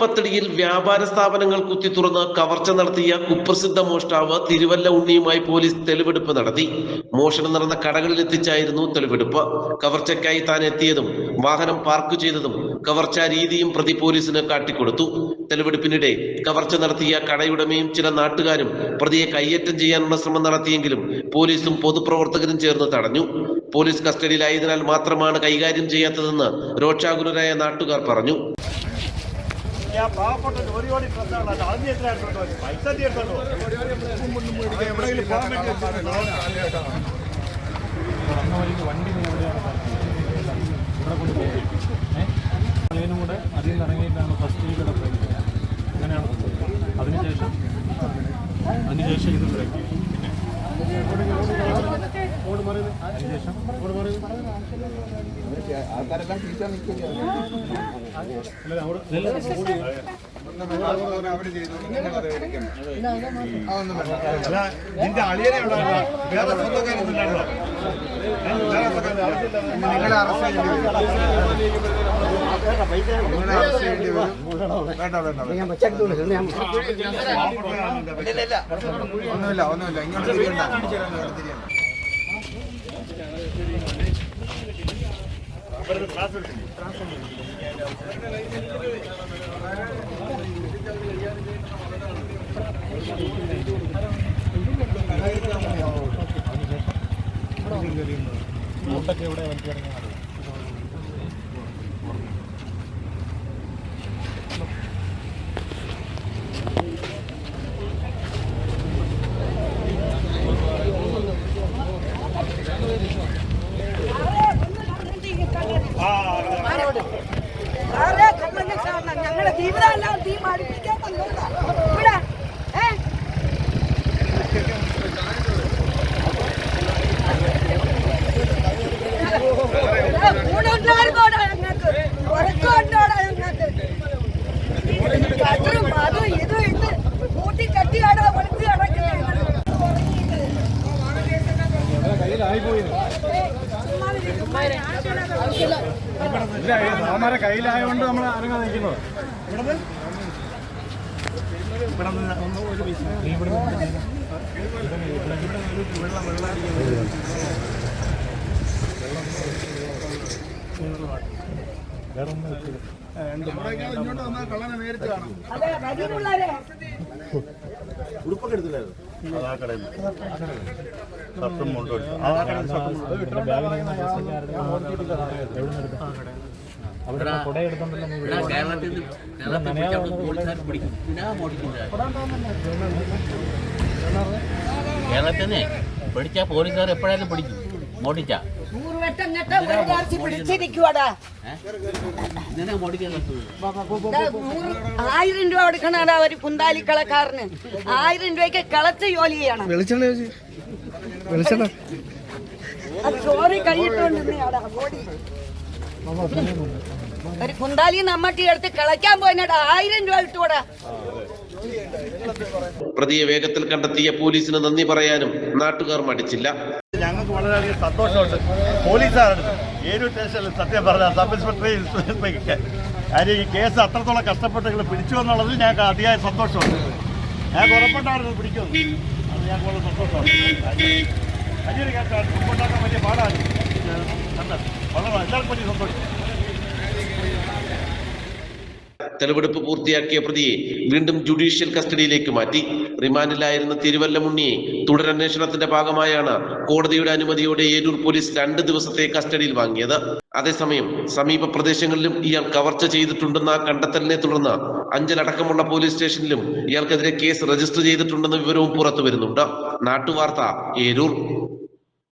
പത്തടിയിൽ വ്യാപാര സ്ഥാപനങ്ങൾ കുത്തി തുറന്ന് കവർച്ച നടത്തിയ കുപ്രസിദ്ധ മോഷ്ടാവ് തിരുവല്ല ഉണ്ണിയുമായി പോലീസ് തെളിവെടുപ്പ് നടത്തി. മോഷണം നടന്ന കടകളിൽ എത്തിച്ചായിരുന്നു തെളിവെടുപ്പ്. കവർച്ചയ്ക്കായി താൻ എത്തിയതും വാഹനം പാർക്ക് ചെയ്തതും കവർച്ചാ രീതിയും പ്രതി പോലീസിന് കാട്ടിക്കൊടുത്തു. തെളിവെടുപ്പിനിടെ കവർച്ച നടത്തിയ കടയുടമയും ചില നാട്ടുകാരും പ്രതിയെ കയ്യേറ്റം ചെയ്യാനുള്ള ശ്രമം നടത്തിയെങ്കിലും പോലീസും പൊതുപ്രവർത്തകരും ചേർന്ന് തടഞ്ഞു. പോലീസ് കസ്റ്റഡിയിലായതിനാൽ മാത്രമാണ് കൈകാര്യം ചെയ്യാത്തതെന്ന് രോക്ഷാകുലരായ നാട്ടുകാർ പറഞ്ഞു. ഞാൻ പാവപ്പെട്ട ജോലി പ്രശ്നമുള്ള അതിന് എത്ര എടുത്തോണ്ട് വരും? പൈസ എടുത്തോണ്ട് പോ. അത് വണ്ടി പോകാൻ വേണ്ടി വെച്ചിട്ടുണ്ടോ? അതിനും കൂടെ അതിൽ നിന്ന് ഇറങ്ങിയിട്ടാണ് ഫസ്റ്റ് പോയത് അങ്ങനെയാണ് അതിനുശേഷം അതിനുശേഷം ഇത് ബ്രേക്ക് അതിനുശേഷം നിന്റെ അളിയനെ? വേറെ നിങ്ങളെ അറസ്റ്റ് ചെയ്യേണ്ടി വരും. ഒന്നുമില്ല ഒന്നുമില്ല. ഇങ്ങോട്ട് തിരിയണ്ട. തിരിയണ്ട. നോട്ടൊക്കെ എവിടെ വലിച്ചിറങ്ങിയാണ് ഇല്ല അവന്മാരെ കയ്യിലായതുകൊണ്ട് നമ്മൾ അനങ്ങാതെ നിൽക്കുന്നത്. ഉടുപ്പൊക്കെ എടുത്തില്ലായിരുന്നു. ഷർട്ടും മുണ്ടും എടുത്തു കടയിൽ ഷർട്ടും കേരളത്തിൽ നിന്ന് കുട പോലീസുകാർ എപ്പോഴായാലും പിടിക്കും. മോടിച്ച നൂറ് വട്ടം ഞെട്ട ഒരു കാർച്ചി പിടിച്ചിരിക്കുവാടാ. ആയിരം രൂപ കൊടുക്കണടാ ഒരു കുന്താലി കളക്കാരന് ആയിരം രൂപയ്ക്ക് കളച്ച് ജോലി ചെയ്യണം. ചോറി ഓടി ഒരു കുന്താലി നമ്മട്ടി എടുത്ത് കളയ്ക്കാൻ പോയിനടാ ആയിരം രൂപ പ്രതിയെ വേഗത്തിൽ കണ്ടെത്തിയ പോലീസിന് നന്ദി പറയാനും നാട്ടുകാർ മടിച്ചില്ല. ഞങ്ങൾക്ക് വളരെയധികം സന്തോഷമുണ്ട്. പോലീസുകാരുടെ ഏഴു സ്റ്റേഷനിൽ സത്യം പറഞ്ഞ സബ് ഇൻസ്പെക്ടറെ ഇൻസ്പെക്ടർ കാര്യം ഈ കേസ് അത്രത്തോളം കഷ്ടപ്പെട്ട് നിങ്ങൾ പിടിച്ചു എന്നുള്ളതിൽ ഞങ്ങൾക്ക് അതിയായ സന്തോഷമുണ്ട്. ഞാൻ ഉറപ്പുണ്ടായിരുന്നു പിടിക്കുന്നു അത് ഞങ്ങൾക്ക് വളരെ സന്തോഷമാണ് വലിയൊരു കേസാണ്. മുമ്പോട്ടാക്കാൻ വലിയ പാടാണ്. വളരെ എല്ലാവർക്കും വലിയ സന്തോഷം. തെളിവെടുപ്പ് പൂർത്തിയാക്കിയ പ്രതിയെ വീണ്ടും ജുഡീഷ്യൽ കസ്റ്റഡിയിലേക്ക് മാറ്റി. റിമാൻഡിലായിരുന്ന തിരുവല്ലമുണ്ണിയെ തുടരന്വേഷണത്തിന്റെ ഭാഗമായാണ് കോടതിയുടെ അനുമതിയോടെ ഏരൂർ പോലീസ് രണ്ട് ദിവസത്തെ കസ്റ്റഡിയിൽ വാങ്ങിയത്. അതേസമയം സമീപ പ്രദേശങ്ങളിലും ഇയാൾ കവർച്ച ചെയ്തിട്ടുണ്ടെന്ന കണ്ടെത്തലിനെ തുടർന്ന് അഞ്ചലടക്കമുള്ള പോലീസ് സ്റ്റേഷനിലും ഇയാൾക്കെതിരെ കേസ് രജിസ്റ്റർ ചെയ്തിട്ടുണ്ടെന്ന വിവരവും പുറത്തു വരുന്നുണ്ട് നാട്ടുവാർത്ത ഏരൂർ.